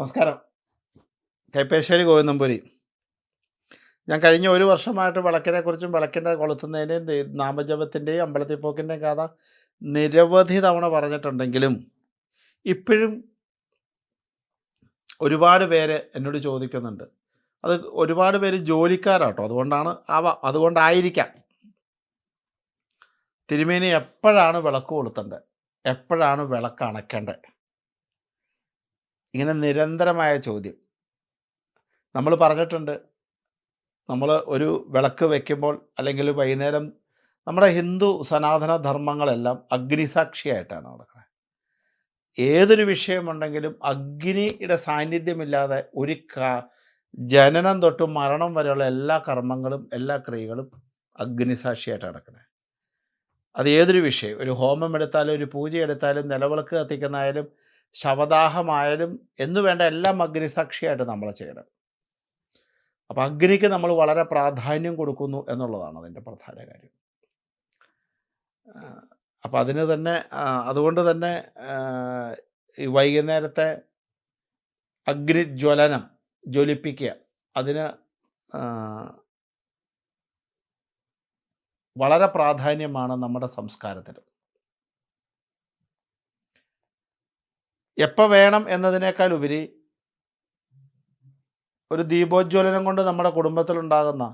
നമസ്കാരം. കൈപ്പേശ്ശേരി ഗോവിന്ദമ്പുരി ഞാൻ കഴിഞ്ഞ ഒരു വർഷമായിട്ട് വിളക്കിനെക്കുറിച്ചും വിളക്കിന്റെ കൊളുത്തുന്നതിന്റെയും നാമജപത്തിന്റെയും അമ്പലത്തിൽ പോക്കിന്റെയും കഥ നിരവധി തവണ പറഞ്ഞിട്ടുണ്ടെങ്കിലും ഇപ്പോഴും ഒരുപാട് പേര് എന്നോട് ചോദിക്കുന്നുണ്ട്. അത് ഒരുപാട് പേര് ജോലിക്കാരാട്ടോ. അതുകൊണ്ടാണ് ആവ അതുകൊണ്ടായിരിക്കാം. തിരുമേനി എപ്പോഴാണ് വിളക്ക് കൊളുത്തേണ്ടത്? എപ്പോഴാണ് വിളക്ക് അണയ്ക്കേണ്ടത്? ഇങ്ങനെ നിരന്തരമായ ചോദ്യം. നമ്മൾ പറഞ്ഞിട്ടുണ്ട്. നമ്മൾ ഒരു വിളക്ക് വയ്ക്കുമ്പോൾ അല്ലെങ്കിൽ വൈകുന്നേരം നമ്മുടെ ഹിന്ദു സനാതന ധർമ്മങ്ങളെല്ലാം അഗ്നിസാക്ഷിയായിട്ടാണ് നടക്കുന്നത് ഏതൊരു വിഷയമുണ്ടെങ്കിലും അഗ്നിയുടെ സാന്നിധ്യമില്ലാതെ ഒരു ജനനം തൊട്ട് മരണം വരെയുള്ള എല്ലാ കർമ്മങ്ങളും എല്ലാ ക്രിയകളും അഗ്നിസാക്ഷിയായിട്ട് നടക്കുന്നത് അത് ഏതൊരു വിഷയം? ഒരു ഹോമം എടുത്താലും ഒരു പൂജ എടുത്താലും നിലവിളക്ക് കത്തിക്കുന്നതായാലും ശവദാഹമായാലും എന്നു വേണ്ട എല്ലാം അഗ്നിസാക്ഷിയായിട്ട് നമ്മൾ ചെയ്യണം. അപ്പം അഗ്നിക്ക് നമ്മൾ വളരെ പ്രാധാന്യം കൊടുക്കുന്നു എന്നുള്ളതാണ് അതിന്റെ പ്രധാന കാര്യം. അപ്പം അതിന് തന്നെ അതുകൊണ്ട് തന്നെ ഈ വൈകുന്നേരത്തെ അഗ്നിജ്വലനം ജ്വലിപ്പിക്കുക അതിന് വളരെ പ്രാധാന്യമാണ് നമ്മുടെ സംസ്കാരത്തിൽ എപ്പോൾ വേണം എന്നതിനേക്കാൾ ഉപരി ഒരു ദീപോജ്വലനം കൊണ്ട് നമ്മുടെ കുടുംബത്തിലുണ്ടാകുന്ന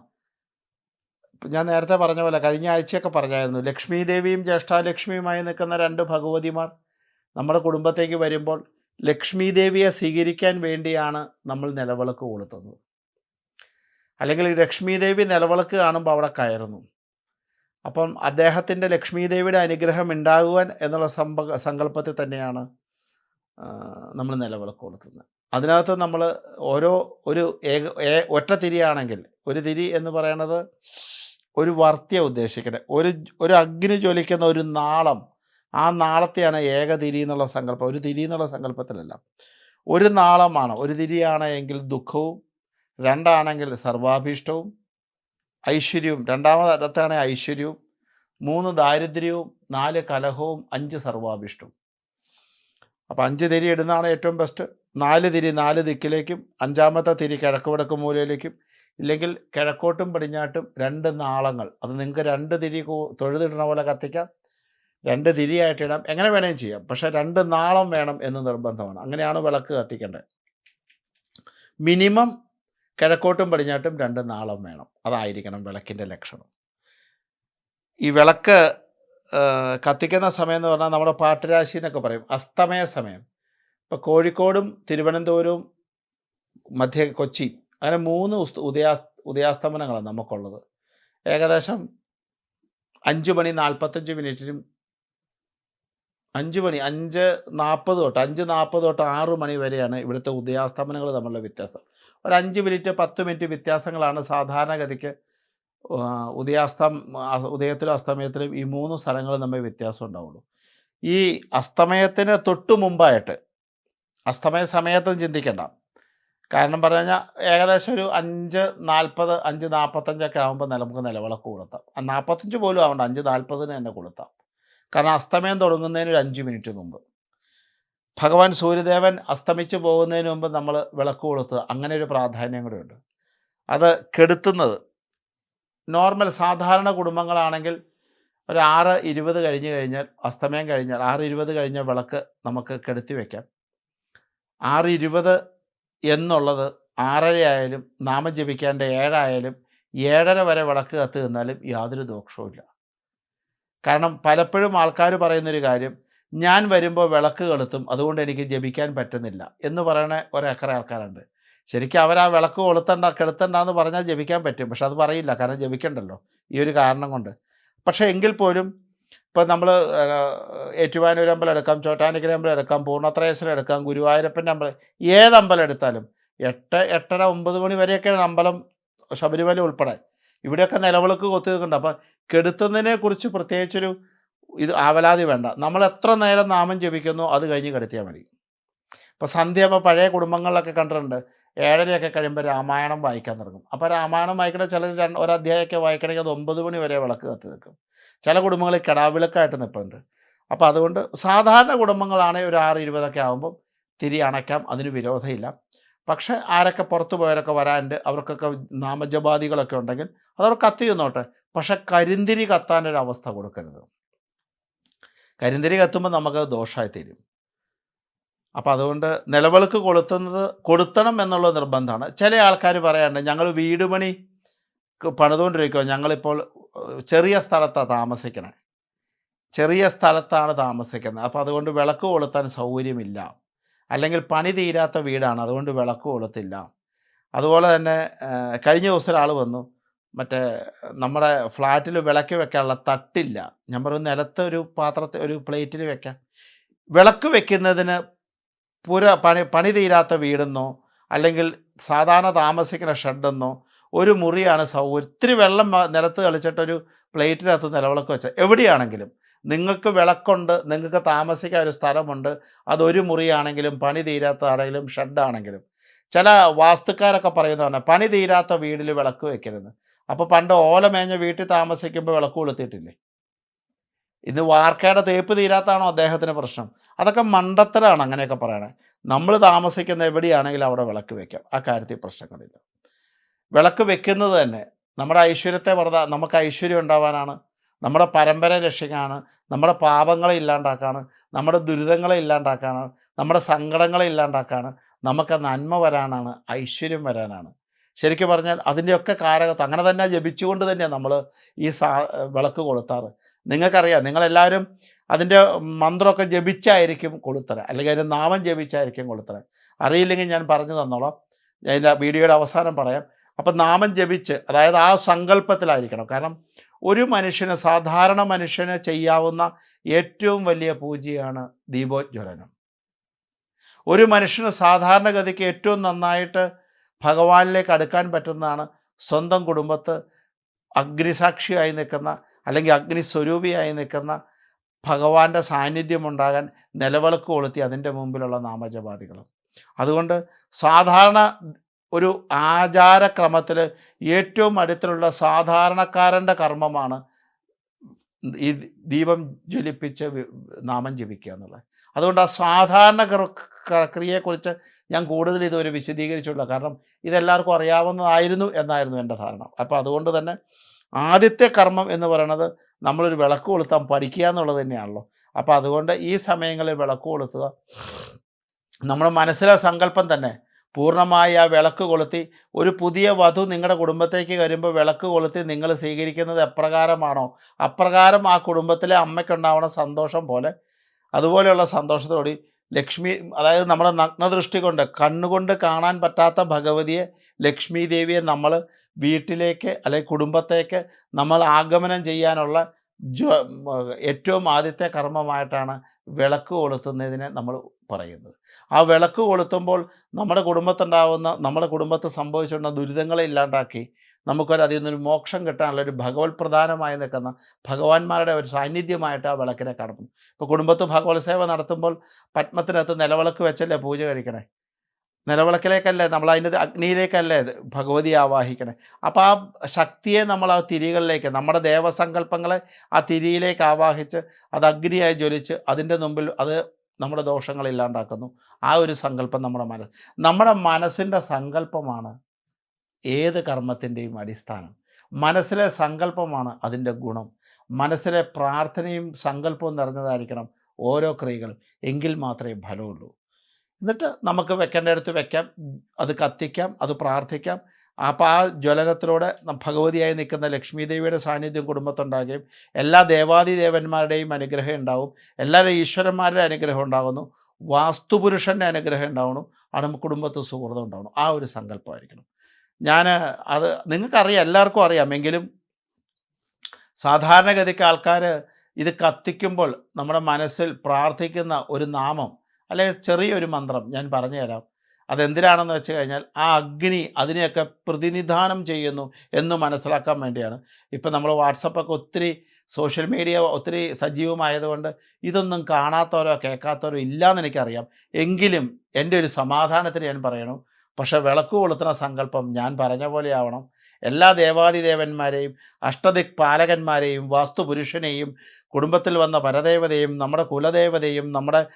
ഞാൻ നേരത്തെ പറഞ്ഞ പോലെ കഴിഞ്ഞ ആഴ്ചയൊക്കെ പറഞ്ഞായിരുന്നു ലക്ഷ്മി ദേവിയും ജ്യേഷ്ഠാലക്ഷ്മിയുമായി നിൽക്കുന്ന രണ്ട് ഭഗവതിമാർ നമ്മുടെ കുടുംബത്തേക്ക് വരുമ്പോൾ ലക്ഷ്മി ദേവിയെ സ്വീകരിക്കാൻ വേണ്ടിയാണ് നമ്മൾ നിലവിളക്ക് കൊളുത്തുന്നത്. അല്ലെങ്കിൽ ലക്ഷ്മി ദേവി നിലവിളക്ക് കാണുമ്പോൾ അവിടെ കയറുന്നു. അപ്പം അദ്ദേഹത്തിന്റെ ലക്ഷ്മി ദേവിയുടെ അനുഗ്രഹം ഉണ്ടാകുവാൻ എന്നുള്ള സമ്പ സങ്കല്പത്തിൽ തന്നെയാണ് നമ്മൾ നിലവിളക്ക് കൊളുത്തുന്നത് അതിനകത്ത് നമ്മൾ ഓരോ ഒരു ഏക ഒറ്റ തിരിയാണെങ്കിൽ ഒരു തിരി എന്ന് പറയുന്നത് ഒരു വർത്തിയ ഉദ്ദേശിക്കുന്നത് ഒരു ഒരു അഗ്നി ജ്വലിക്കുന്ന ഒരു നാളം ആ നാളത്തെയാണ് ഏക തിരി എന്നുള്ള സങ്കല്പം. ഒരു തിരി എന്നുള്ള സങ്കല്പത്തിലല്ല. ഒരു നാളമാണ്. ഒരു തിരിയാണ് എങ്കിൽ ദുഃഖവും രണ്ടാണെങ്കിൽ സർവാഭീഷ്ടവും ഐശ്വര്യവും. രണ്ടാമതാണ് ഐശ്വര്യവും മൂന്ന് ദാരിദ്ര്യവും നാല് കലഹവും അഞ്ച് സർവാഭീഷ്ടവും. അപ്പം അഞ്ച് തിരി ഇടുന്നതാണ് ഏറ്റവും ബെസ്റ്റ് നാല് തിരി നാല് ദിക്കിലേക്കും അഞ്ചാമത്തെ തിരി കിഴക്ക് വടക്ക് മൂലയിലേക്കും ഇല്ലെങ്കിൽ കിഴക്കോട്ടും പടിഞ്ഞാട്ടും രണ്ട് നാളങ്ങൾ. അത് നിങ്ങൾക്ക് രണ്ട് തിരി തൊഴുതിടുന്ന പോലെ കത്തിക്കാം. രണ്ട് തിരിയായിട്ടിടാം എങ്ങനെ വേണമെങ്കിലും ചെയ്യാം. പക്ഷേ രണ്ട് നാളം വേണം എന്ന് നിർബന്ധമാണ്. അങ്ങനെയാണ് വിളക്ക് കത്തിക്കേണ്ടത്. മിനിമം കിഴക്കോട്ടും പടിഞ്ഞാട്ടും രണ്ട് നാളം വേണം. അതായിരിക്കണം വിളക്കിന്റെ ലക്ഷണം. ഈ വിളക്ക് കത്തിക്കുന്ന സമയം എന്ന് പറഞ്ഞാൽ നമ്മുടെ പാട്ടുരാശി എന്നൊക്കെ പറയും. അസ്തമയ സമയം. ഇപ്പോൾ കോഴിക്കോടും തിരുവനന്തപുരവും മധ്യ കൊച്ചി അങ്ങനെ മൂന്ന് ഉദയാസ് ഉദയാസ്തമനങ്ങളാണ് നമുക്കുള്ളത്. ഏകദേശം അഞ്ച് മണി നാൽപ്പത്തഞ്ച് മിനിറ്റിനും അഞ്ച് മണി അഞ്ച് നാൽപ്പത് തൊട്ട് അഞ്ച് നാൽപ്പത് തൊട്ട് ആറ് മണി വരെയാണ് ഇവിടുത്തെ ഉദയാസ്തമനങ്ങൾ തമ്മിലുള്ള വ്യത്യാസം. ഒരു അഞ്ച് മിനിറ്റ് പത്ത് മിനിറ്റ് വ്യത്യാസങ്ങളാണ് സാധാരണഗതിക്ക് ഉദയാസ്തം ഉദയത്തിലും അസ്തമയത്തിലും ഈ മൂന്ന് സ്ഥലങ്ങളും തമ്മിൽ വ്യത്യാസം ഉണ്ടാവുള്ളൂ. ഈ അസ്തമയത്തിന് തൊട്ട് മുമ്പായിട്ട് അസ്തമയ സമയത്തും ചിന്തിക്കണ്ട. കാരണം പറഞ്ഞു കഴിഞ്ഞാൽ ഏകദേശം ഒരു അഞ്ച് നാൽപ്പത് അഞ്ച് നാൽപ്പത്തഞ്ചൊക്കെ ആകുമ്പോൾ നമുക്ക് നിലവിളക്ക് കൊളുത്താം. നാൽപ്പത്തഞ്ച് പോലും ആവണ്ട അഞ്ച് നാൽപ്പതിന് തന്നെ കൊളുത്താം. കാരണം അസ്തമയം തുടങ്ങുന്നതിന് ഒരു അഞ്ച് മിനിറ്റ് മുമ്പ്. ഭഗവാൻ സൂര്യദേവൻ അസ്തമിച്ച് പോകുന്നതിന് മുമ്പ് നമ്മൾ വിളക്ക് കൊളുത്തുക അങ്ങനെ ഒരു പ്രാധാന്യം കൂടെ ഉണ്ട്. അത് കെടുത്തുന്നത് നോർമൽ സാധാരണ കുടുംബങ്ങളാണെങ്കിൽ ഒരു ആറ് ഇരുപത് കഴിഞ്ഞ് കഴിഞ്ഞാൽ അസ്തമയം കഴിഞ്ഞാൽ ആറ് ഇരുപത് കഴിഞ്ഞ വിളക്ക് നമുക്ക് കെടുത്തി വയ്ക്കാം ആറ് ഇരുപത് എന്നുള്ളത് ആറര ആയാലും നാമം ജപിക്കേണ്ട ഏഴായാലും ഏഴര വരെ വിളക്ക് കത്ത് നിന്നാലും യാതൊരു ദോഷവുമില്ല കാരണം പലപ്പോഴും ആൾക്കാർ പറയുന്നൊരു കാര്യം ഞാൻ വരുമ്പോൾ വിളക്ക് കെളുത്തും അതുകൊണ്ട് എനിക്ക് ജപിക്കാൻ പറ്റുന്നില്ല എന്ന് പറയുന്ന ഒരേക്കറ ആൾക്കാരുണ്ട്. ശരിക്കും അവർ ആ വിളക്ക് കൊളുത്തണ്ട കെടുത്തണ്ട എന്ന് പറഞ്ഞാൽ ജപിക്കാൻ പറ്റും. പക്ഷെ അത് പറയില്ല. കാരണം ജപിക്കണ്ടല്ലോ. ഈ ഒരു കാരണം കൊണ്ട്. പക്ഷേ എങ്കിൽ പോലും ഇപ്പം നമ്മൾ ഏറ്റുവാനൂർ അമ്പലം എടുക്കാം ചോട്ടാനിക്കര അമ്പലം എടുക്കാം പൂർണത്രേശ്വരം എടുക്കാം ഗുരുവായൂരപ്പന്റെ അമ്പലം ഏത് അമ്പലം എടുത്താലും എട്ട് എട്ടര ഒമ്പത് മണി വരെയൊക്കെയാണ് അമ്പലം ശബരിമല ഉൾപ്പെടെ. ഇവിടെയൊക്കെ നിലവിളക്ക് കൊത്തി നിൽക്കുന്നുണ്ട്. അപ്പം കെടുത്തുന്നതിനെ കുറിച്ച് പ്രത്യേകിച്ചൊരു ഇത് ആവലാതി വേണ്ട. നമ്മൾ എത്ര നേരം നാമം ജപിക്കുന്നു അത് കഴിഞ്ഞ് കെടുത്തിയാൽ മതി. ഇപ്പോൾ സന്ധ്യ ഇപ്പോൾ പഴയ കുടുംബങ്ങളിലൊക്കെ കണ്ടിട്ടുണ്ട്. ഏഴരയൊക്കെ കഴിയുമ്പോൾ രാമായണം വായിക്കാൻ തുടങ്ങും. അപ്പോൾ രാമായണം വായിക്കണ ചിലർ രണ്ട് ഒരധ്യായമൊക്കെ വായിക്കണമെങ്കിൽ അത് ഒമ്പത് മണി വരെ വിളക്ക് കത്തി നിൽക്കും ചില കുടുംബങ്ങളിൽ കിടാവിളക്കായിട്ട് നിൽപ്പുണ്ട്. അപ്പോൾ അതുകൊണ്ട് സാധാരണ കുടുംബങ്ങളാണെങ്കിൽ ഒരു ആറ് ഇരുപതൊക്കെ ആകുമ്പം തിരി അണയ്ക്കാം അതിന് വിരോധമില്ല. പക്ഷേ ആരൊക്കെ പുറത്ത് പോയവരൊക്കെ വരാനുണ്ട് അവർക്കൊക്കെ നാമജപാദികളൊക്കെ ഉണ്ടെങ്കിൽ അതവർ കത്തി നിന്നോട്ടെ പക്ഷെ കരിന്തിരി കത്താനൊരവസ്ഥ കൊടുക്കരുത്. കരിന്തിരി കത്തുമ്പോൾ നമുക്ക് ദോഷമായി തീരും. അപ്പം അതുകൊണ്ട് നിലവിളക്ക് കൊളുത്തുന്നത് കൊടുത്തണം എന്നുള്ള നിർബന്ധമാണ്. ചില ആൾക്കാർ പറയാറുണ്ട് ഞങ്ങൾ വീട് പണി ക്ക് പണിതുകൊണ്ടിരിക്കുക ഞങ്ങളിപ്പോൾ ചെറിയ സ്ഥലത്താണ് താമസിക്കണേ. ചെറിയ സ്ഥലത്താണ് താമസിക്കുന്നത്. അപ്പോൾ അതുകൊണ്ട് വിളക്ക് കൊളുത്താൻ സൗകര്യമില്ല. അല്ലെങ്കിൽ പണി തീരാത്ത വീടാണ് അതുകൊണ്ട് വിളക്ക് കൊളുത്തില്ല. അതുപോലെ തന്നെ കഴിഞ്ഞ ദിവസം ഒരാൾ വന്നു. മറ്റേ നമ്മുടെ ഫ്ലാറ്റിൽ വിളക്ക് വെക്കാനുള്ള തട്ടില്ല. ഞാൻ പറഞ്ഞു നിലത്ത് ഒരു പാത്രത്തിൽ ഒരു പ്ലേറ്റിൽ വെക്കാം. വിളക്ക് വെക്കുന്നതിന് പുര പണി പണി തീരാത്ത വീടെന്നോ അല്ലെങ്കിൽ സാധാരണ താമസിക്കുന്ന ഷെഡെന്നോ ഒരു മുറിയാണ് സൗകര്യം ഒത്തിരി വെള്ളം നിലത്ത് കളിച്ചിട്ടൊരു പ്ലേറ്റിനകത്ത് നിലവിളക്ക് വെച്ചാൽ എവിടെയാണെങ്കിലും നിങ്ങൾക്ക് വിളക്കുണ്ട് നിങ്ങൾക്ക് താമസിക്കാൻ ഒരു സ്ഥലമുണ്ട് അതൊരു മുറിയാണെങ്കിലും പണി തീരാത്തതാണെങ്കിലും ഷെഡാണെങ്കിലും. ചില വാസ്തുക്കാരൊക്കെ പറയുന്നതാണ് പണി തീരാത്ത വീടിൽ വിളക്ക് വെക്കരുത്. അപ്പോൾ പണ്ട് ഓല മേഞ്ഞ വീട്ടിൽ താമസിക്കുമ്പോൾ വിളക്ക് കൊളുത്തിയിട്ടില്ലേ? ഇന്ന് വാർക്കയുടെ തേപ്പ് തീരാത്താണോ അദ്ദേഹത്തിന് പ്രശ്നം? അതൊക്കെ മണ്ടത്തരാണ് അങ്ങനെയൊക്കെ പറയണേ. നമ്മൾ താമസിക്കുന്ന എവിടെയാണെങ്കിലും അവിടെ വിളക്ക് വെക്കാം. ആ കാര്യത്തിൽ പ്രശ്നങ്ങളില്ല. വിളക്ക് വെക്കുന്നത് തന്നെ നമ്മുടെ ഐശ്വര്യത്തെ വർദ്ധ നമുക്ക് ഐശ്വര്യം ഉണ്ടാവാനാണ് നമ്മുടെ പരമ്പര രക്ഷിക്കാനാണ് നമ്മുടെ പാപങ്ങളെ ഇല്ലാണ്ടാക്കാണ് നമ്മുടെ ദുരിതങ്ങളെ ഇല്ലാണ്ടാക്കാണ് നമ്മുടെ സങ്കടങ്ങളെ ഇല്ലാണ്ടാക്കാണ് നമുക്ക് നന്മ വരാനാണ് ഐശ്വര്യം വരാനാണ്. ശരിക്കും പറഞ്ഞാൽ അതിന്റെയൊക്കെ കാരകത്വം അങ്ങനെ തന്നെ ജപിച്ചുകൊണ്ട് തന്നെയാണ് നമ്മൾ ഈ സാ വിളക്ക് കൊളുത്താറ്. നിങ്ങൾക്കറിയാം നിങ്ങളെല്ലാവരും അതിന്റെ മന്ത്രമൊക്കെ ജപിച്ചായിരിക്കും കൊളുത്തറ അല്ലെങ്കിൽ അതിന്റെ നാമം ജപിച്ചായിരിക്കും കൊളുത്തറ അറിയില്ലെങ്കിൽ ഞാൻ പറഞ്ഞു തന്നോളാം. അതിന്റെ വീഡിയോയുടെ അവസാനം പറയാം. അപ്പം നാമം ജപിച്ച് അതായത് ആ സങ്കല്പത്തിലായിരിക്കണം. കാരണം ഒരു മനുഷ്യന് സാധാരണ മനുഷ്യന് ചെയ്യാവുന്ന ഏറ്റവും വലിയ പൂജയാണ് ദീപോജ്വലനം. ഒരു മനുഷ്യന് സാധാരണഗതിക്ക് ഏറ്റവും നന്നായിട്ട് ഭഗവാനിലേക്ക് അടുക്കാൻ പറ്റുന്നതാണ് സ്വന്തം കുടുംബത്ത് അഗ്നിസാക്ഷിയായി നിൽക്കുന്ന അല്ലെങ്കിൽ അഗ്നി അഗ്നിസ്വരൂപിയായി നിൽക്കുന്ന ഭഗവാന്റെ സാന്നിധ്യം ഉണ്ടാകാൻ നിലവിളക്ക് കൊളുത്തി അതിന്റെ മുമ്പിലുള്ള നാമജപാദികൾ അതുകൊണ്ട് സാധാരണ ഒരു ആചാരക്രമത്തിൽ ഏറ്റവും അടുത്തുള്ള സാധാരണക്കാരന്റെ കർമ്മമാണ് ഈ ദീപം ജ്വലിപ്പിച്ച് നാമം ജപിക്കുക എന്നുള്ളത്. അതുകൊണ്ട് ആ സാധാരണ പ്രക്രിയയെക്കുറിച്ച് ഞാൻ കൂടുതൽ ഇതുവരെ വിശദീകരിച്ചുള്ള കാരണം ഇതെല്ലാവർക്കും അറിയാവുന്നതായിരുന്നു എന്നായിരുന്നു എന്റെ ധാരണ. അപ്പോൾ അതുകൊണ്ട് തന്നെ ആദ്യത്തെ കർമ്മം എന്ന് പറയുന്നത് നമ്മളൊരു വിളക്ക് കൊളുത്താൻ പഠിക്കുക എന്നുള്ളത് തന്നെയാണല്ലോ. അപ്പോൾ അതുകൊണ്ട് ഈ സമയങ്ങളിൽ വിളക്ക് കൊളുത്തുക. നമ്മുടെ മനസ്സിലെ സങ്കല്പം തന്നെ പൂർണമായി ആ വിളക്ക് കൊളുത്തി ഒരു പുതിയ വധു നിങ്ങളുടെ കുടുംബത്തേക്ക് വരുമ്പോൾ വിളക്ക് കൊളുത്തി നിങ്ങൾ സ്വീകരിക്കുന്നത് എപ്രകാരമാണോ? അപ്രകാരം ആ കുടുംബത്തിലെ അമ്മയ്ക്കുണ്ടാവുന്ന സന്തോഷം പോലെ അതുപോലെയുള്ള സന്തോഷത്തോടെ ലക്ഷ്മി അതായത് നമ്മുടെ നഗ്നദൃഷ്ടി കൊണ്ട് കണ്ണുകൊണ്ട് കാണാൻ പറ്റാത്ത ഭഗവതിയെ ലക്ഷ്മി ദേവിയെ നമ്മൾ വീട്ടിലേക്ക് അല്ലെങ്കിൽ കുടുംബത്തേക്ക് നമ്മൾ ആഗമനം ചെയ്യാനുള്ള ഏറ്റവും ആദ്യത്തെ കർമ്മമായിട്ടാണ് വിളക്ക് കൊളുത്തുന്നതിനെ നമ്മൾ പറയുന്നത്. ആ വിളക്ക് കൊളുത്തുമ്പോൾ നമ്മുടെ കുടുംബത്തുണ്ടാവുന്ന നമ്മുടെ കുടുംബത്ത് സംഭവിച്ചിട്ടുള്ള ദുരിതങ്ങളെ ഇല്ലാണ്ടാക്കി നമുക്കൊരു അതിൽ നിന്നൊരു മോക്ഷം കിട്ടാനുള്ള ഒരു ഭഗവത് പ്രധാനമായി നിൽക്കുന്ന ഭഗവാന്മാരുടെ ഒരു സാന്നിധ്യമായിട്ട് ആ വിളക്കിനെ കാണുന്നു ഇപ്പോൾ കുടുംബത്ത് ഭഗവത് സേവ നടത്തുമ്പോൾ പത്മത്തിനകത്ത് നിലവിളക്ക് വെച്ചല്ലേ പൂജ കഴിക്കണേ? നിലവിളക്കിലേക്കല്ലേ നമ്മൾ അതിന്റെ അഗ്നിയിലേക്കല്ലേ ഭഗവതി ആവാഹിക്കണേ. അപ്പോൾ ആ ശക്തിയെ നമ്മൾ ആ തിരികളിലേക്ക് നമ്മുടെ ദേവസങ്കല്പങ്ങളെ ആ തിരിയിലേക്ക് ആവാഹിച്ച് അത് അഗ്നിയായി ജ്വലിച്ച് അതിന്റെ മുമ്പിൽ അത് നമ്മുടെ ദോഷങ്ങൾ ഇല്ലാണ്ടാക്കുന്നു. ആ ഒരു സങ്കല്പം നമ്മുടെ മനസ്സ് നമ്മുടെ മനസ്സിന്റെ സങ്കല്പമാണ് ഏത് കർമ്മത്തിന്റെയും അടിസ്ഥാനം. മനസ്സിലെ സങ്കല്പമാണ് അതിന്റെ ഗുണം. മനസ്സിലെ പ്രാർത്ഥനയും സങ്കല്പവും നിറഞ്ഞതായിരിക്കണം ഓരോ ക്രിയകൾ എങ്കിൽ മാത്രമേ ഫലമുള്ളൂ. എന്നിട്ട് നമുക്ക് വെക്കേണ്ടടുത്ത് വെക്കാം. അത് കത്തിക്കാം അത് പ്രാർത്ഥിക്കാം. അപ്പോൾ ആ ജ്വലനത്തിലൂടെ ഭഗവതിയായി നിൽക്കുന്ന ലക്ഷ്മി ദേവിയുടെ സാന്നിധ്യം കുടുംബത്തുണ്ടാകുകയും എല്ലാ ദേവാദി ദേവന്മാരുടെയും അനുഗ്രഹം ഉണ്ടാവും എല്ലാ ഈശ്വരന്മാരുടെ അനുഗ്രഹം ഉണ്ടാകുന്നു. വാസ്തുപുരുഷന്റെ അനുഗ്രഹം ഉണ്ടാവണം അവിടെ കുടുംബത്തിൽ സുഹൃതം ഉണ്ടാവണം ആ ഒരു സങ്കല്പമായിരിക്കണം. ഞാൻ അത് നിങ്ങൾക്കറിയാം എല്ലാവർക്കും അറിയാം. എങ്കിലും സാധാരണഗതിക്ക് ആൾക്കാർ ഇത് കത്തിക്കുമ്പോൾ നമ്മുടെ മനസ്സിൽ പ്രാർത്ഥിക്കുന്ന ഒരു നാമം അല്ലെങ്കിൽ ചെറിയൊരു മന്ത്രം ഞാൻ പറഞ്ഞു തരാം അതെന്തിനാണെന്ന് വെച്ച് കഴിഞ്ഞാൽ ആ അഗ്നി അതിനെയൊക്കെ പ്രതിനിധാനം ചെയ്യുന്നു എന്ന് മനസ്സിലാക്കാൻ വേണ്ടിയാണ്. ഇപ്പം നമ്മൾ വാട്സപ്പൊക്കെ ഒത്തിരി സോഷ്യൽ മീഡിയ ഒത്തിരി സജീവമായതുകൊണ്ട് ഇതൊന്നും കാണാത്തവരോ കേൾക്കാത്തവരോ ഇല്ലയെന്ന് എനിക്കറിയാം. എങ്കിലും എന്റെ ഒരു സമാധാനത്തിന് ഞാൻ പറയണു. പക്ഷെ വിളക്ക് കൊളുത്തുന്ന സങ്കല്പം ഞാൻ പറഞ്ഞ പോലെ ആവണം എല്ലാ ദേവാദിദേവന്മാരെയും അഷ്ടദിക് പാലകന്മാരെയും വാസ്തുപുരുഷനെയും കുടുംബത്തിൽ വന്ന പരദേവതയും നമ്മുടെ കുലദേവതയും നമ്മുടെ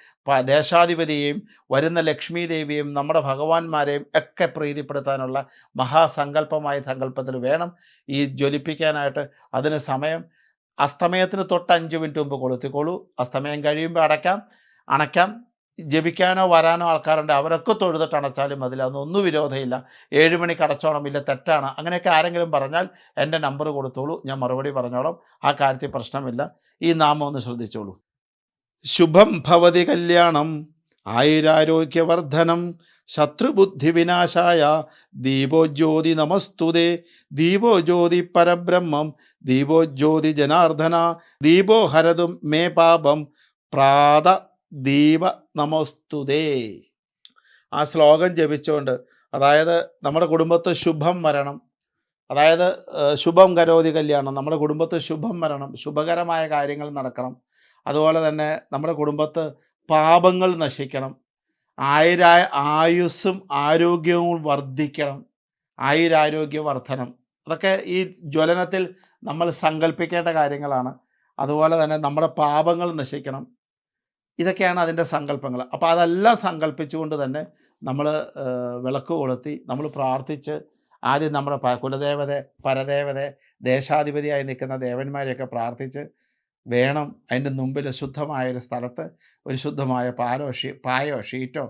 ദേശാധിപതിയെയും വരുന്ന ലക്ഷ്മി ദേവിയും നമ്മുടെ ഭഗവാന്മാരെയും ഒക്കെ പ്രീതിപ്പെടുത്താനുള്ള മഹാസങ്കല്പമായ സങ്കല്പത്തിൽ വേണം ഈ ജ്വലിപ്പിക്കാനായിട്ട്. അതിന് സമയം അസ്തമയത്തിന് തൊട്ട് അഞ്ച് മിനിറ്റ് മുമ്പ് കൊളുത്തിക്കോളൂ. അസ്തമയം കഴിയുമ്പോൾ അടയ്ക്കാം അണയ്ക്കാം. ജപിക്കാനോ വരാനോ ആൾക്കാരുണ്ട്. അവരൊക്കെ തൊഴുതിട്ട് അടച്ചാലും അതിൽ അതൊന്നും വിരോധമില്ല. ഏഴ് മണിക്ക് അടച്ചോണം ഇല്ല തെറ്റാണ്. അങ്ങനെയൊക്കെ ആരെങ്കിലും പറഞ്ഞാൽ എന്റെ നമ്പർ കൊടുത്തോളൂ. ഞാൻ മറുപടി പറഞ്ഞോളാം. ആ കാര്യത്തിൽ പ്രശ്നമില്ല. ഈ നാമം ഒന്ന് ശ്രദ്ധിച്ചോളൂ. ശുഭം ഭവതി കല്യാണം ആയുരാരോഗ്യവർദ്ധനം ശത്രുബുദ്ധി വിനാശായ ദീപോജ്യോതി നമസ്തുതേ ദീപോ ജ്യോതി പരബ്രഹ്മം ദീപോ ജ്യോതി ജനാർദ്ദന ദീപോ ഹരതും മേ പാപം പ്രാത ദീപ നമസ്തുതേ. ആ ശ്ലോകം ജപിച്ചുകൊണ്ട് അതായത് നമ്മുടെ കുടുംബത്ത് ശുഭം വരണം. അതായത് ശുഭം കരോതി കല്യാണം നമ്മുടെ കുടുംബത്ത് ശുഭം വരണം ശുഭകരമായ കാര്യങ്ങൾ നടക്കണം. അതുപോലെ തന്നെ നമ്മുടെ കുടുംബത്ത് പാപങ്ങൾ നശിക്കണം. ആയുരായ ആയുസ്സും ആരോഗ്യവും വർദ്ധിക്കണം. ആയുരാരോഗ്യ വർധനം അതൊക്കെ ഈ ജ്വലനത്തിൽ നമ്മൾ സങ്കല്പിക്കേണ്ട കാര്യങ്ങളാണ്. അതുപോലെ തന്നെ നമ്മുടെ പാപങ്ങൾ നശിക്കണം. ഇതൊക്കെയാണ് അതിന്റെ സങ്കല്പങ്ങൾ. അപ്പോൾ അതെല്ലാം സങ്കല്പിച്ചുകൊണ്ട് തന്നെ നമ്മൾ വിളക്ക് കൊളുത്തി നമ്മൾ പ്രാർത്ഥിച്ച് ആദ്യം നമ്മുടെ കുലദേവത പരദേവത ദേശാധിപതിയായി നിൽക്കുന്ന ദേവന്മാരെയൊക്കെ പ്രാർത്ഥിച്ച് വേണം അതിന്റെ മുമ്പിൽ ശുദ്ധമായ ഒരു സ്ഥലത്ത് ഒരു ശുദ്ധമായ പാലോ ഷീ പായോ ഷീറ്റോ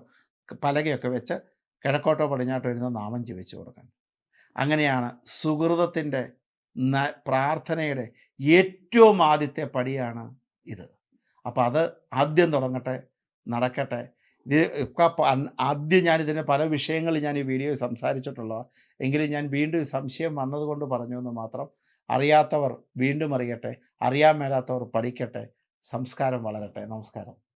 പലകയൊക്കെ വെച്ച് കിഴക്കോട്ടോ പടിഞ്ഞാട്ടോ ഇരുന്ന് നാമം ജപിച്ചു കൊടുക്കണം. അങ്ങനെയാണ് സുഹൃതത്തിന്റെ പ്രാർത്ഥനയുടെ ഏറ്റവും ആദ്യത്തെ പടിയാണ് ഇത്. അപ്പോൾ അത് ആദ്യം തുടങ്ങട്ടെ നടക്കട്ടെ. ഇത് ആദ്യം ഞാൻ ഇതിന് പല വിഷയങ്ങളിൽ ഞാൻ ഈ വീഡിയോ സംസാരിച്ചിട്ടുള്ളതാണ് എങ്കിലും ഞാൻ വീണ്ടും സംശയം വന്നതുകൊണ്ട് പറഞ്ഞു എന്ന് മാത്രം അറിയാത്തവർ വീണ്ടും അറിയട്ടെ അറിയാൻ മേലാത്തവർ പഠിക്കട്ടെ സംസ്കാരം വളരട്ടെ. നമസ്കാരം.